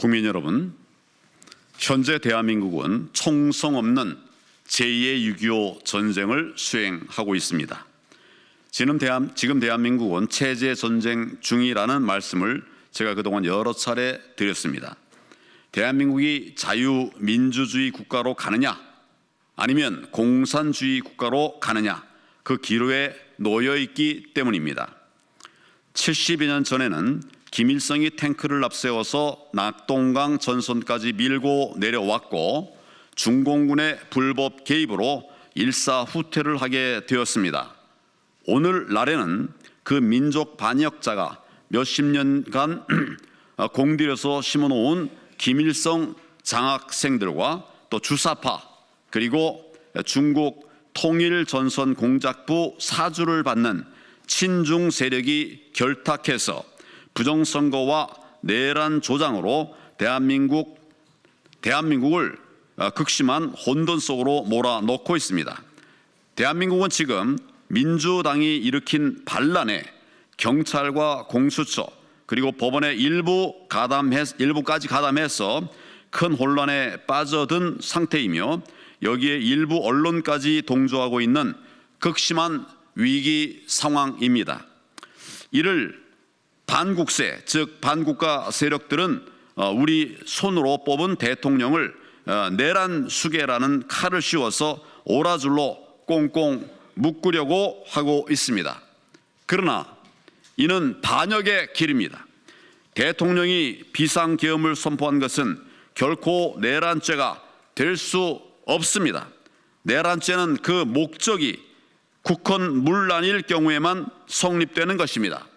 국민 여러분, 현재 대한민국은 총성 없는 제2의 6.25 전쟁을 수행하고 있습니다. 지금, 대한, 지금 대한민국은 체제 전쟁 중이라는 말씀을 제가 그동안 여러 차례 드렸습니다. 대한민국이 자유민주주의 국가로 가느냐 아니면 공산주의 국가로 가느냐 그 기로에 놓여 있기 때문입니다. 70여 년 전에는 김일성이 탱크를 앞세워서 낙동강 전선까지 밀고 내려왔고 중공군의 불법 개입으로 일사후퇴를 하게 되었습니다. 오늘날에는 그 민족 반역자가 몇십 년간 공들여서 심어놓은 김일성 장학생들과 또 주사파 그리고 중국 통일전선 공작부 사주를 받는 친중 세력이 결탁해서 부정선거와 내란 조장으로 대한민국 대한민국을 극심한 혼돈 속으로 몰아넣고 있습니다. 대한민국은 지금 민주당이 일으킨 반란에 경찰과 공수처 그리고 법원의 일부 가담해 일부까지 가담해서 큰 혼란에 빠져든 상태이며 여기에 일부 언론까지 동조하고 있는 극심한 위기 상황입니다. 이를 반국세 즉 반국가 세력들은 어, 우리 손으로 뽑은 대통령을 어, 내란 수계라는 칼을 씌워서 오라줄로 꽁꽁 묶으려고 하고 있습니다. 그러나 이는 반역의 길입니다. 대통령이 비상계엄을 선포한 것은 결코 내란죄가 될 수 없습니다. 내란죄는 그 목적이 국헌 문란일 경우에만 성립되는 것입니다.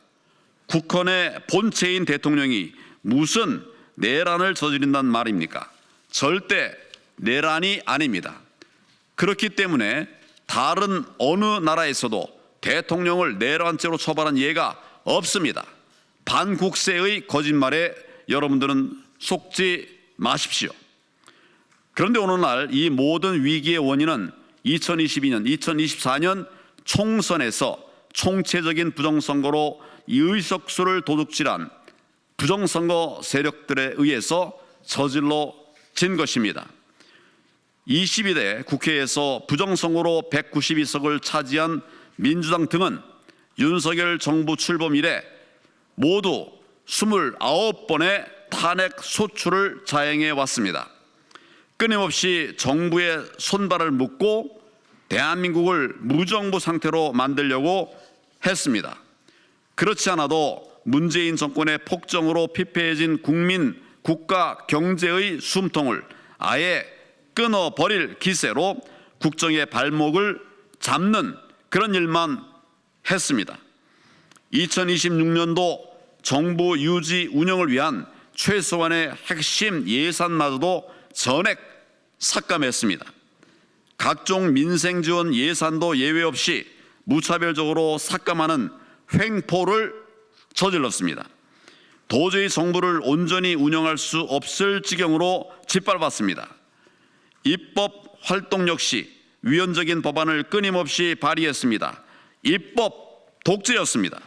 국헌의 본체인 대통령이 무슨 내란을 저지른단 말입니까? 절대 내란이 아닙니다. 그렇기 때문에 다른 어느 나라에서도 대통령을 내란죄로 처벌한 예가 없습니다. 반국세의 거짓말에 여러분들은 속지 마십시오. 그런데 오늘날 이 모든 위기의 원인은 2022년, 2024년 총선에서 총체적인 부정선거로 의석수를 도둑질한 부정선거 세력들에 의해서 저질러 진 것입니다. 22대 국회에서 부정선거로 192석을 차지한 민주당 등은 윤석열 정부 출범 이래 모두 29번의 탄핵 소추를 자행해 왔습니다. 끊임없이 정부의 손발을 묶고 대한민국을 무정부 상태로 만들려고 했습니다. 그렇지 않아도 문재인 정권의 폭정으로 피폐해진 국민 국가 경제의 숨통을 아예 끊어버릴 기세로 국정의 발목을 잡는 그런 일만 했습니다. 2026년도 정부 유지 운영을 위한 최소한의 핵심 예산마저도 전액 삭감했습니다. 각종 민생 지원 예산도 예외 없이 무차별적으로 삭감하는 횡포를 저질렀습니다. 도저히 정부를 온전히 운영할 수 없을 지경으로 짓밟았습니다. 입법 활동 역시 위헌적인 법안을 끊임없이 발의했습니다. 입법 독재였습니다.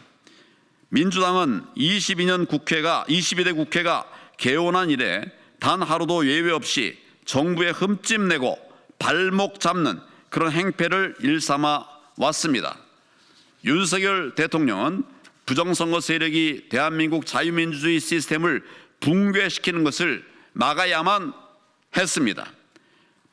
민주당은 22년 국회가 22대 국회가 개원한 이래 단 하루도 예외 없이 정부에 흠집 내고 발목 잡는 그런 행패를 일삼아 왔습니다. 윤석열 대통령은 부정선거 세력이 대한민국 자유민주주의 시스템을 붕괴시키는 것을 막아야만 했습니다.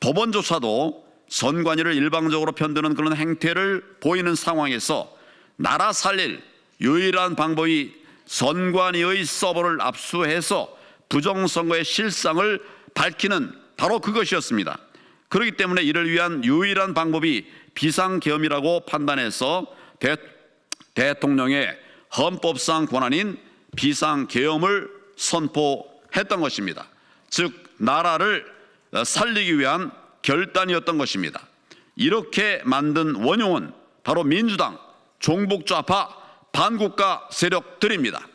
법원조차도 선관위를 일방적으로 편드는 그런 행태를 보이는 상황에서 나라 살릴 유일한 방법이 선관위의 서버를 압수해서 부정선거의 실상을 밝히는 바로 그것이었습니다. 그렇기 때문에 이를 위한 유일한 방법이 비상계엄이라고 판단해서 대, 대통령의 헌법상 권한인 비상계엄을 선포했던 것입니다. 즉 나라를 살리기 위한 결단이었던 것입니다. 이렇게 만든 원흉은 바로 민주당, 종북좌파, 반국가 세력들입니다.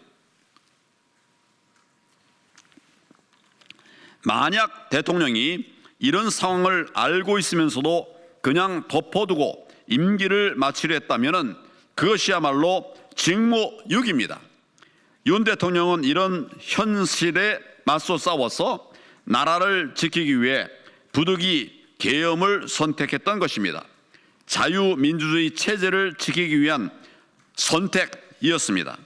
만약 대통령이 이런 상황을 알고 있으면서도 그냥 덮어두고 임기를 마치려 했다면 그것이야말로 직무유기입니다. 윤 대통령은 이런 현실에 맞서 싸워서 나라를 지키기 위해 부득이 계엄을 선택했던 것입니다. 자유민주주의 체제를 지키기 위한 선택이었습니다.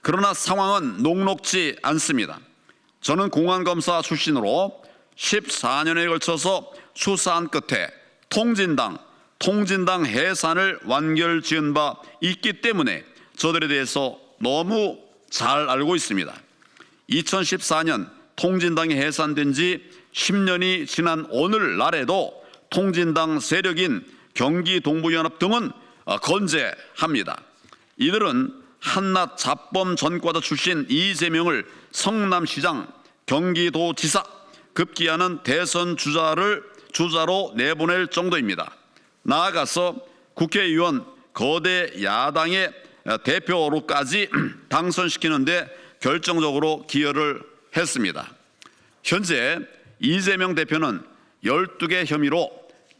그러나 상황은 녹록지 않습니다. 저는 공안검사 출신으로 14년에 걸쳐서 수사한 끝에 통진당, 통진당 해산을 완결 지은 바 있기 때문에 저들에 대해서 너무 잘 알고 있습니다. 2014년 통진당이 해산된 지 10년이 지난 오늘날에도 통진당 세력인 경기동부연합 등은 어, 건재합니다. 이들은 한낱 잡범 전과자 출신 이재명을 성남시장, 경기도지사 급기야는 대선 주자를 주자로 내보낼 정도입니다. 나아가서 국회의원 거대 야당의 대표로까지 당선시키는데 결정적으로 기여를 했습니다. 현재 이재명 대표는 12개 혐의로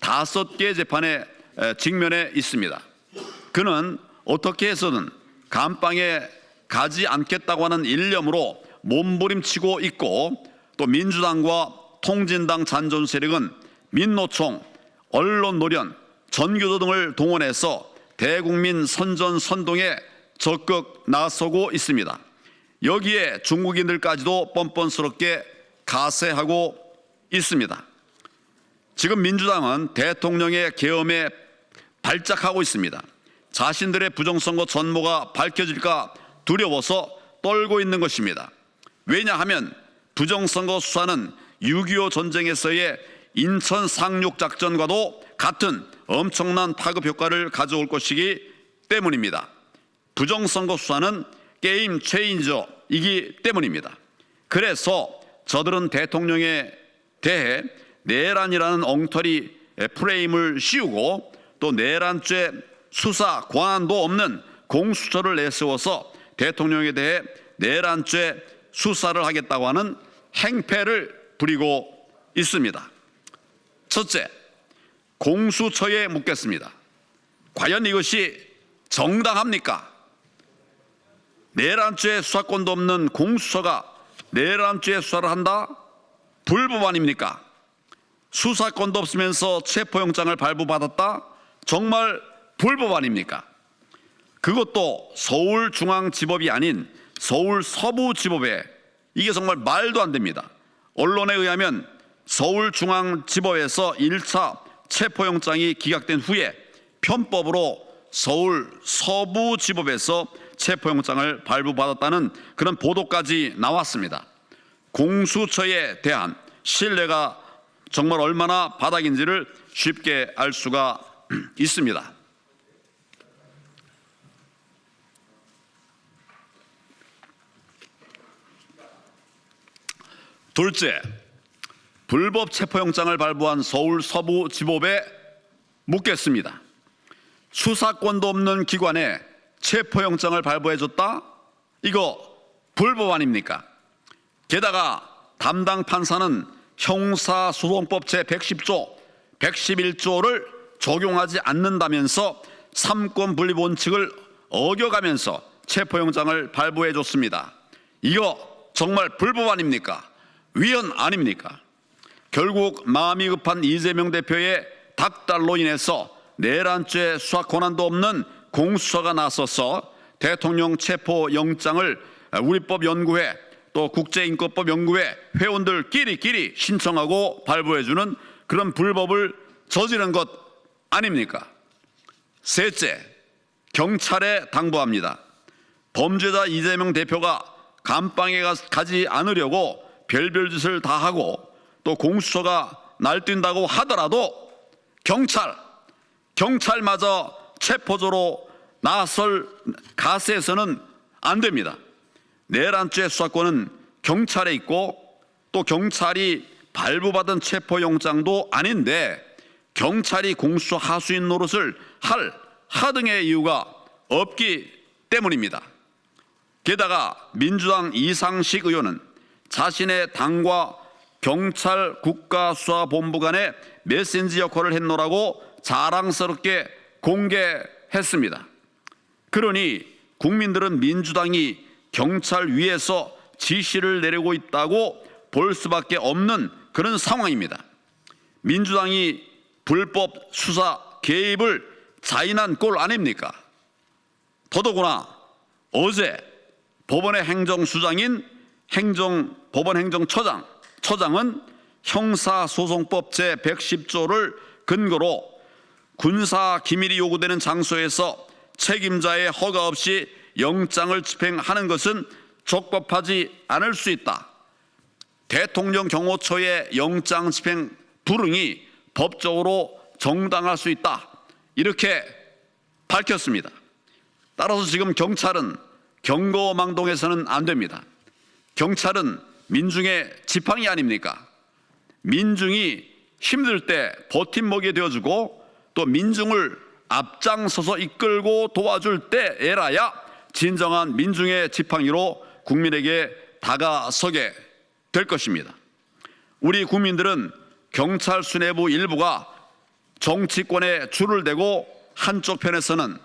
5개 재판에 직면해 있습니다. 그는 어떻게 해서든 감방에 가지 않겠다고 하는 일념으로 몸부림치고 있고 또 민주당과 통진당 잔존 세력은 민노총, 언론 노련, 전교조 등을 동원해서 대국민 선전 선동에 적극 나서고 있습니다. 여기에 중국인들까지도 뻔뻔스럽게 가세하고 있습니다. 지금 민주당은 대통령의 계엄에 발작하고 있습니다. 자신들의 부정선거 전모가 밝혀질까 두려워서 떨고 있는 것입니다. 왜냐하면 부정선거 수사는 6.25 전쟁에서의 인천 상륙 작전과도 같은 엄청난 파급 효과를 가져올 것이기 때문입니다. 부정선거 수사는 게임 체인저이기 때문입니다. 그래서 저들은 대통령에 대해 내란이라는 엉터리 프레임을 씌우고 또 내란죄 수사 권한도 없는 공수처를 내세워서 대통령에 대해 내란죄 수사를 하겠다고 하는 행패를 부리고 있습니다. 첫째, 공수처에 묻겠습니다. 과연 이것이 정당합니까? 내란죄 수사권도 없는 공수처가 내란죄 수사를 한다? 불법 아닙니까? 수사권도 없으면서 체포영장을 발부받았다? 정말 불법 아닙니까? 그것도 서울중앙지법이 아닌 서울 서부지법에 이게 정말 말도 안 됩니다. 언론에 의하면 서울중앙지법에서 1차 체포영장이 기각된 후에 편법으로 서울 서부지법에서 체포영장을 발부받았다는 그런 보도까지 나왔습니다. 공수처에 대한 신뢰가 정말 얼마나 바닥인지를 쉽게 알 수가 있습니다. 둘째, 불법 체포영장을 발부한 서울 서부 지법에 묻겠습니다. 수사권도 없는 기관에 체포영장을 발부해줬다? 이거 불법 아닙니까? 게다가 담당 판사는 형사소송법 제110조, 111조를 적용하지 않는다면서 삼권 분립 원칙을 어겨가면서 체포영장을 발부해 줬습니다. 이거 정말 불법 아닙니까? 위헌 아닙니까? 결국 마음이 급한 이재명 대표의 닥달로 인해서 내란죄 수사 권한도 없는 공수처가 나서서 대통령 체포 영장을 우리법 연구회 또 국제인권법 연구회 회원들끼리끼리 신청하고 발부해주는 그런 불법을 저지른 것 아닙니까? 셋째, 경찰에 당부합니다. 범죄자 이재명 대표가 감방에 가지 않으려고 별별 짓을 다 하고 또 공수처가 날뛴다고 하더라도 경찰, 경찰마저 체포조로 나설 가세에서는 안 됩니다. 내란죄 수사권은 경찰에 있고 또 경찰이 발부받은 체포영장도 아닌데 경찰이 공수처 하수인 노릇을 할 하등의 이유가 없기 때문입니다. 게다가 민주당 이상식 의원은 자신의 당과 경찰 국가수사본부 간의 메신지 역할을 했노라고 자랑스럽게 공개했습니다. 그러니 국민들은 민주당이 경찰 위에서 지시를 내리고 있다고 볼 수밖에 없는 그런 상황입니다. 민주당이 불법 수사 개입을 자인한 꼴 아닙니까? 더더구나 어제 법원의 행정수장인 행정 법원 행정처장 처장은 형사소송법 제 110조를 근거로 군사 기밀이 요구되는 장소에서 책임자의 허가 없이 영장을 집행하는 것은 적법하지 않을 수 있다. 대통령 경호처의 영장 집행 불응이 법적으로 정당할 수 있다. 이렇게 밝혔습니다. 따라서 지금 경찰은 경거망동해서는 안 됩니다. 경찰은 민중의 지팡이 아닙니까? 민중이 힘들 때 버팀목이 되어주고 또 민중을 앞장서서 이끌고 도와줄 때에라야 진정한 민중의 지팡이로 국민에게 다가서게 될 것입니다. 우리 국민들은 경찰 수뇌부 일부가 정치권에 줄을 대고 한쪽 편에서는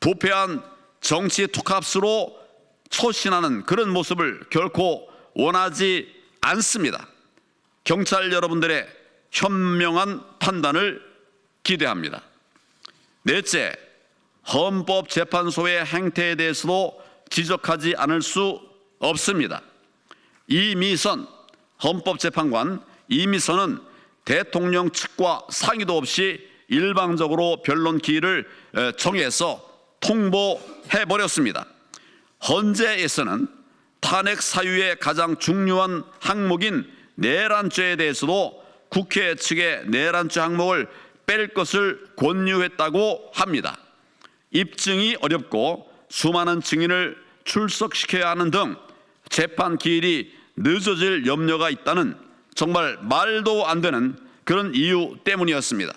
부패한 정치 투캅스로 초신하는 그런 모습을 결코 원하지 않습니다. 경찰 여러분들의 현명한 판단을 기대합니다. 넷째, 헌법재판소의 행태에 대해서도 지적하지 않을 수 없습니다. 이미선 헌법재판관 이미선은 대통령 측과 상의도 없이 일방적으로 변론 기일을 정해서 통보해 버렸습니다. 헌재에서는 탄핵 사유의 가장 중요한 항목인 내란죄에 대해서도 국회 측의 내란죄 항목을 뺄 것을 권유했다고 합니다. 입증이 어렵고 수많은 증인을 출석시켜야 하는 등 재판 기일이 늦어질 염려가 있다는 정말 말도 안 되는 그런 이유 때문이었습니다.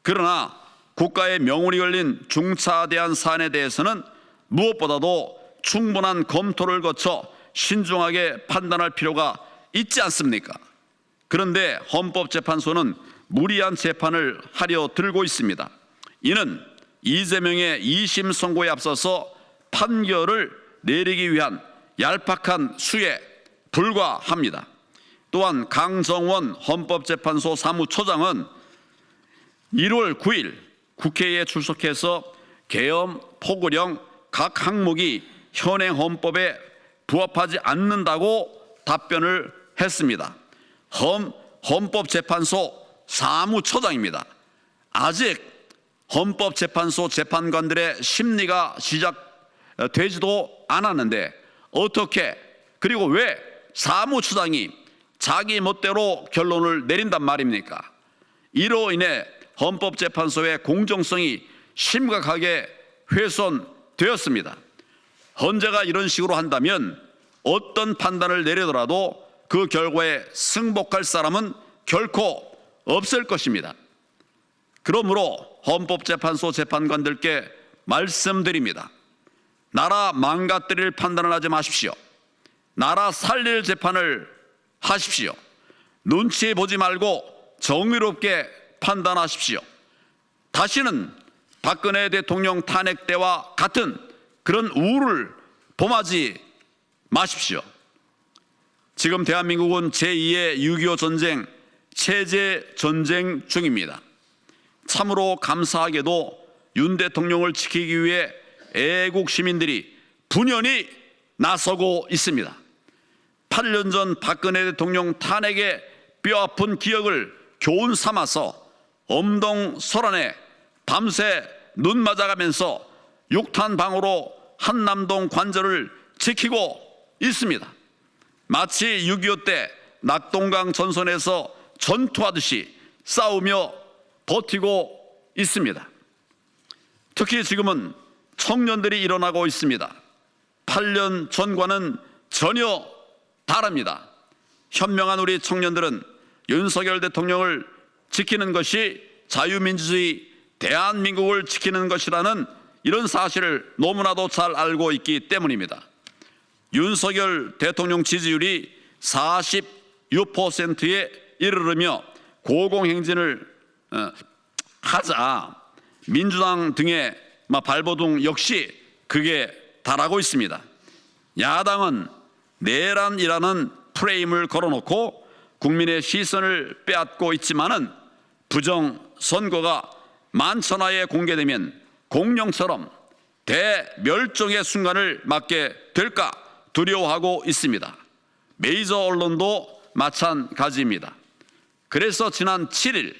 그러나 국가의 명운이 걸린 중차대한 사안에 대해서는 무엇보다도 충분한 검토를 거쳐 신중하게 판단할 필요가 있지 않습니까? 그런데 헌법재판소는 무리한 재판을 하려 들고 있습니다. 이는 이재명의 2심 선고에 앞서서 판결을 내리기 위한 얄팍한 수에 불과합니다. 또한 강정원 헌법재판소 사무처장은 1월 9일 국회에 출석해서 계엄, 포고령 각 항목이 현행 헌법에 부합하지 않는다고 답변을 했습니다. 헌, 헌법재판소 사무처장입니다. 아직 헌법재판소 재판관들의 심리가 시작되지도 않았는데 어떻게 그리고 왜 사무처장이 자기 멋대로 결론을 내린단 말입니까? 이로 인해 헌법재판소의 공정성이 심각하게 훼손되었습니다. 헌재가 이런 식으로 한다면 어떤 판단을 내리더라도 그 결과에 승복할 사람은 결코 없을 것입니다. 그러므로 헌법재판소 재판관들께 말씀드립니다. 나라 망가뜨릴 판단을 하지 마십시오. 나라 살릴 재판을 하십시오. 눈치 보지 말고 정의롭게 판단하십시오. 다시는 박근혜 대통령 탄핵 때와 같은 그런 우를 범하지 마십시오. 지금 대한민국은 제2의 6.25 전쟁 체제 전쟁 중입니다. 참으로 감사하게도 윤 대통령을 지키기 위해 애국 시민들이 분연히 나서고 있습니다. 8년 전 박근혜 대통령 탄핵의 뼈아픈 기억을 교훈 삼아서 엄동 설안에 밤새 눈 맞아가면서 육탄 방으로 한남동 관절을 지키고 있습니다. 마치 6.25 때 낙동강 전선에서 전투하듯이 싸우며 버티고 있습니다. 특히 지금은 청년들이 일어나고 있습니다. 8년 전과는 전혀 다릅니다. 현명한 우리 청년들은 윤석열 대통령을 지키는 것이 자유민주주의 대한민국을 지키는 것이라는 이런 사실을 너무나도 잘 알고 있기 때문입니다. 윤석열 대통령 지지율이 46%에 이르르며 고공행진을 어, 하자 민주당 등의 발버둥 역시 그게 달하고 있습니다. 야당은 내란이라는 프레임을 걸어놓고 국민의 시선을 빼앗고 있지만은 부정 선거가 만천하에 공개되면 공룡처럼 대멸종의 순간을 맞게 될까 두려워하고 있습니다. 메이저 언론도 마찬가지입니다. 그래서 지난 7일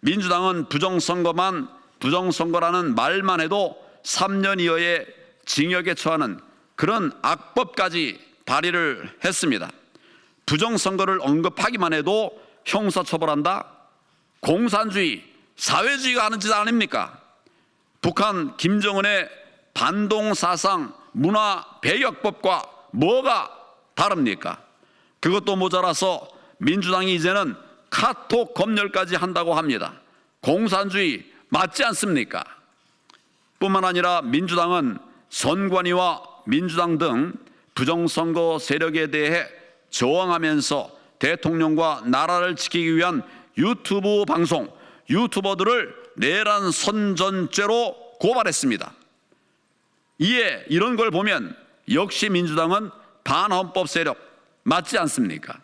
민주당은 부정선거만 부정선거라는 말만 해도 3년 이하의 징역에 처하는 그런 악법까지 발의를 했습니다. 부정선거를 언급하기만 해도 형사처벌한다? 공산주의, 사회주의가 하는 짓 아닙니까? 북한 김정은의 반동 사상 문화 배격법과 뭐가 다릅니까? 그것도 모자라서 민주당이 이제는 카톡 검열까지 한다고 합니다. 공산주의 맞지 않습니까? 뿐만 아니라 민주당은 선관위와 민주당 등 부정선거 세력에 대해 저항하면서 대통령과 나라를 지키기 위한 유튜브 방송, 유튜버들을 내란 선전죄로 고발했습니다. 이에 이런 걸 보면 역시 민주당은 반헌법 세력 맞지 않습니까?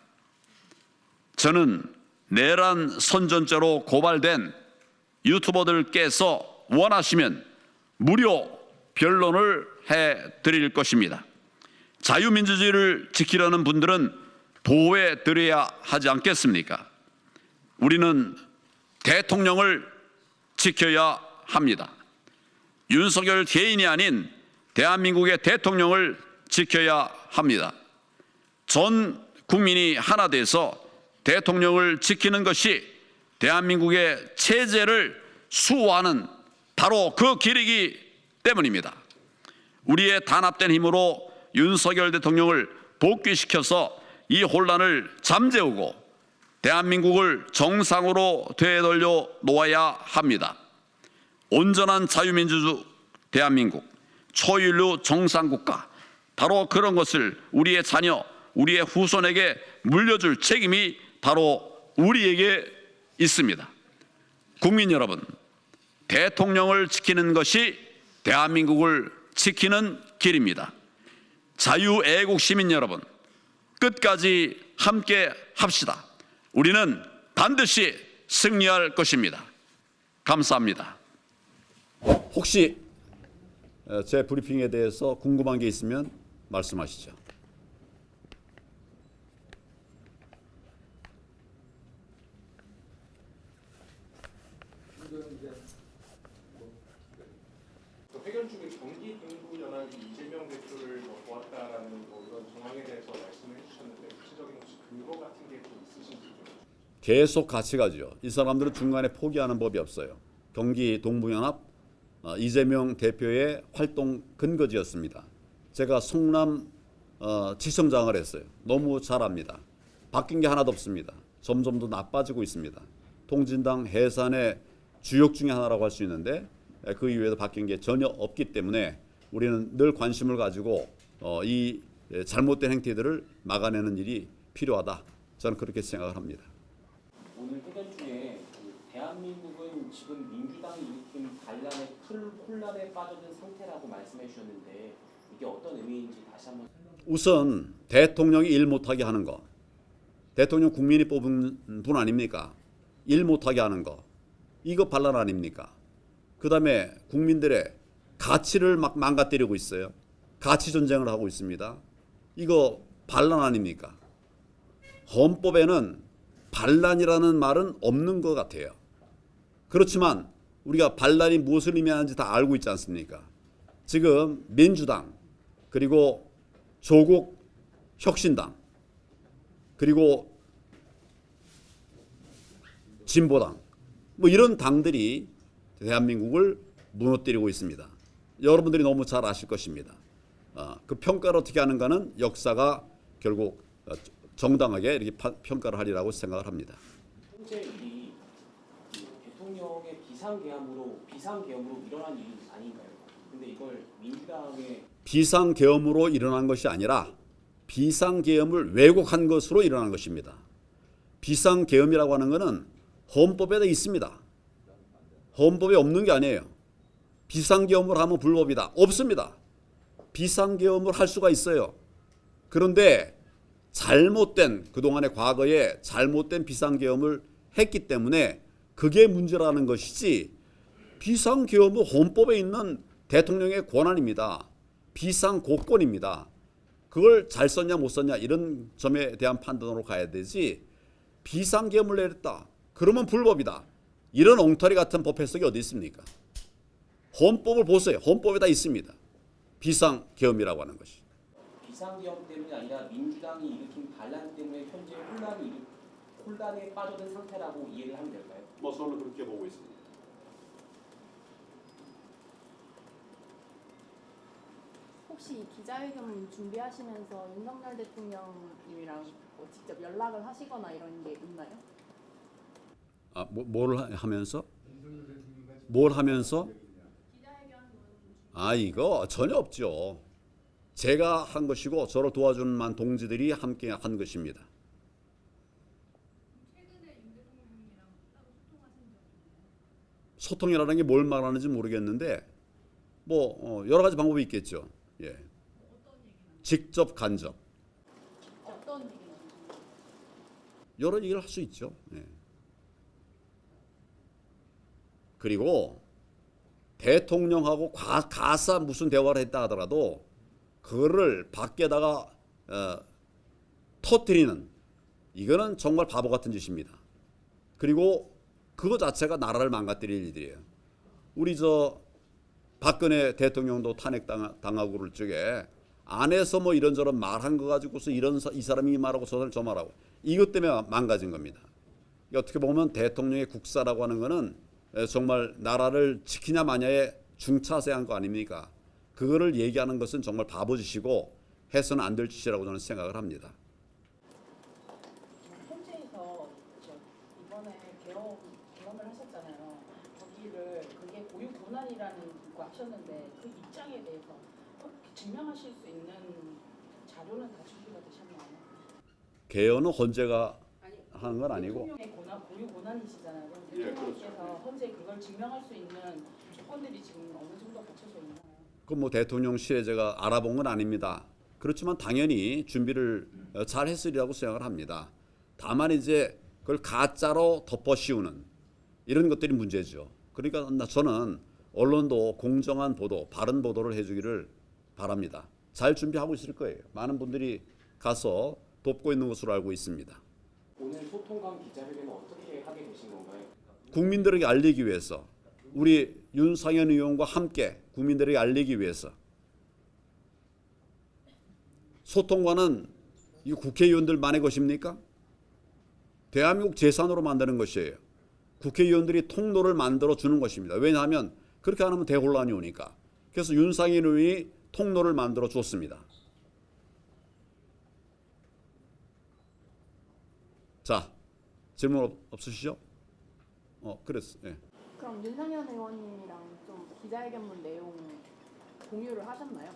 저는 내란 선전죄로 고발된 유튜버들께서 원하시면 무료 변론을 해 드릴 것입니다. 자유민주주의를 지키려는 분들은 보호해 드려야 하지 않겠습니까? 우리는 대통령을 지켜야 합니다. 윤석열 개인이 아닌 대한민국의 대통령을 지켜야 합니다. 전 국민이 하나 돼서 대통령을 지키는 것이 대한민국의 체제를 수호하는 바로 그 길이기 때문입니다. 우리의 단합된 힘으로 윤석열 대통령을 복귀시켜서 이 혼란을 잠재우고 대한민국을 정상으로 되돌려 놓아야 합니다. 온전한 자유민주주 대한민국, 초인류 정상국가, 바로 그런 것을 우리의 자녀, 우리의 후손에게 물려줄 책임이 바로 우리에게 있습니다. 국민 여러분, 대통령을 지키는 것이 대한민국을 지키는 길입니다. 자유애국 시민 여러분, 끝까지 함께 합시다. 우리는 반드시 승리할 것입니다. 감사합니다. 혹시 어, 제 브리핑에 대해서 궁금한 게 있으면 말씀하시죠. 그 회견 중에 경기 동부 연합이 이재명 대표를 뭐 도왔다라는 뭐 이런 정황에 대해서 말씀을 해주셨는데 구체적인 혹시 근거 같은 게 좀 있으신지 좀 계속 같이 가죠. 이 사람들은 중간에 포기하는 법이 없어요. 경기 동부연합 어, 이재명 대표의 활동 근거지였습니다. 제가 성남 어, 지청장을 했어요. 너무 잘합니다. 바뀐 게 하나도 없습니다. 점점 더 나빠지고 있습니다. 통진당 해산의 주역 중에 하나라고 할 수 있는데 에, 그 이외에도 바뀐 게 전혀 없기 때문에 우리는 늘 관심을 가지고 어, 이 에, 잘못된 행태들을 막아내는 일이 필요하다. 저는 그렇게 생각을 합니다. 오늘 회견 중에 그 대한민국은 지금 민주당이 일으킨 반란의 큰 혼란에 빠져든 상태라고 말씀해 주셨는데 이게 어떤 의미인지 다시 한번 우선 대통령이 일 못하게 하는 거. 대통령 국민이 뽑은 분 아닙니까? 일 못하게 하는 거. 이거 반란 아닙니까? 그 다음에 국민들의 가치를 막 망가뜨리고 있어요. 가치 전쟁을 하고 있습니다. 이거 반란 아닙니까? 헌법에는 반란이라는 말은 없는 것 같아요. 그렇지만 우리가 반란이 무엇을 의미하는지 다 알고 있지 않습니까? 지금 민주당 그리고 조국 혁신당 그리고 진보당 뭐 이런 당들이 대한민국을 무너뜨리고 있습니다. 여러분들이 너무 잘 아실 것입니다. 아, 그 평가를 어떻게 하는가는 역사가 결국 어, 정당하게 이렇게 파- 평가를 하리라고 생각을 합니다. 현재 그 대통령의 비상계엄으로 비상계엄으로 일어난 일이 아닌가요? 근데 이걸 민주당의 비상계엄으로 일어난 것이 아니라 비상계엄을 왜곡한 것으로 일어난 것입니다. 비상계엄이라고 하는 것은 헌법에 있습니다. 헌법에 없는 게 아니에요. 비상계엄을 하면 불법이다. 없습니다. 비상계엄을 할 수가 있어요. 그런데 잘못된 그동안의 과거에 잘못된 비상계엄을 했기 때문에 그게 문제라는 것이지 비상계엄은 헌법에 있는 대통령의 권한입니다. 비상고권입니다. 그걸 잘 썼냐 못 썼냐 이런 점에 대한 판단으로 가야 되지 비상계엄을 내렸다. 그러면 불법이다. 이런 엉터리 같은 법 해석이 어디 있습니까? 헌법을 보세요. 헌법에 다 있습니다. 비상계엄이라고 하는 것이. 비상기업 때문이 아니라 민주당이 일으킨 반란 때문에 현재 혼란이 일- 혼란에 빠져든 상태라고 이해를 하면 될까요? 뭐 저는 그렇게 보고 있습니다. 혹시 이 기자회견 준비하시면서 윤석열 대통령님이랑 뭐 직접 연락을 하시거나 이런 게 있나요? 아, 뭐, 뭘 하- 하면서? 뭘 하면서? 아, 이거 전혀 없죠. 제가 한 것이고 저를 도와준 만 동지들이 함께 한 것입니다. 소통이라는 게 뭘 말하는지 모르겠는데 뭐 어, 여러 가지 방법이 있겠죠. 예. 직접 간접 여러 얘기를 할 수 있죠. 예. 그리고 대통령하고 가, 가사 무슨 대화를 했다 하더라도 그거를 밖에다가 어, 터뜨리는 이거는 정말 바보 같은 짓입니다. 그리고 그거 자체가 나라를 망가뜨릴 일들이에요. 우리 저 박근혜 대통령도 탄핵 당하고 그럴 적에 안에서 뭐 이런저런 말한 거 가지고서 이런 사- 이 사람이 이 말하고 저 사람이 저 말하고 이것 때문에 망가진 겁니다. 어떻게 보면 대통령의 국사라고 하는 거는 에, 정말 나라를 지키냐 마냐의 중차세한 거 아닙니까? 그거를 얘기하는 것은 정말 바보 짓이고 해서는 안 될 짓이라고 저는 생각을 합니다. 현지에서 저 이번에 개업 개업을 하셨잖아요. 거기를 그게 고유 권한이라는 거 하셨는데 그 입장에 대해서 어, 증명하실 수 있는 자료는 다 준비가 되셨나요? 개헌은 헌재가 하는 건 아니고 고유 권한이시잖아요. 그럼 예, 대통령께서 현재 그걸 증명할 수 있는 조건들이 지금 어느 정도? 그뭐 대통령실에 제가 알아본 건 아닙니다. 그렇지만 당연히 준비를 어, 잘 했으리라고 생각을 합니다. 다만 이제 그걸 가짜로 덮어 씌우는 이런 것들이 문제죠. 그러니까 나- 저는 언론도 공정한 보도, 바른 보도를 해주기를 바랍니다. 잘 준비하고 있을 거예요. 많은 분들이 가서 돕고 있는 것으로 알고 있습니다. 오늘 소통관 기자회견은 어떻게 하게 되신 건가요? 국민들에게 알리기 위해서 우리 윤상현 의원과 함께 국민들에게 알리기 위해서 소통관은 이 국회의원들만의 것입니까? 대한민국 재산으로 만드는 것이에요. 국회의원들이 통로를 만들어 주는 것입니다. 왜냐하면 그렇게 안 하면 대혼란이 오니까. 그래서 윤상현 의원이 통로를 만들어 줬습니다. 자, 질문 없, 없으시죠? 어, 그랬어. 예. 그럼 윤상현 의원님이랑 좀 기자회견문 내용 공유를 하셨나요?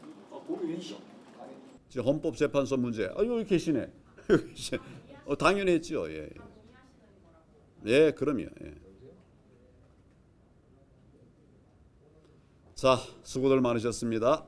지금 헌법재판소 문제. 아 여기 계시네. 여기 계시네. 어, 당연히 했죠. 예. 예, 그럼요. 예. 자, 수고들 많으셨습니다.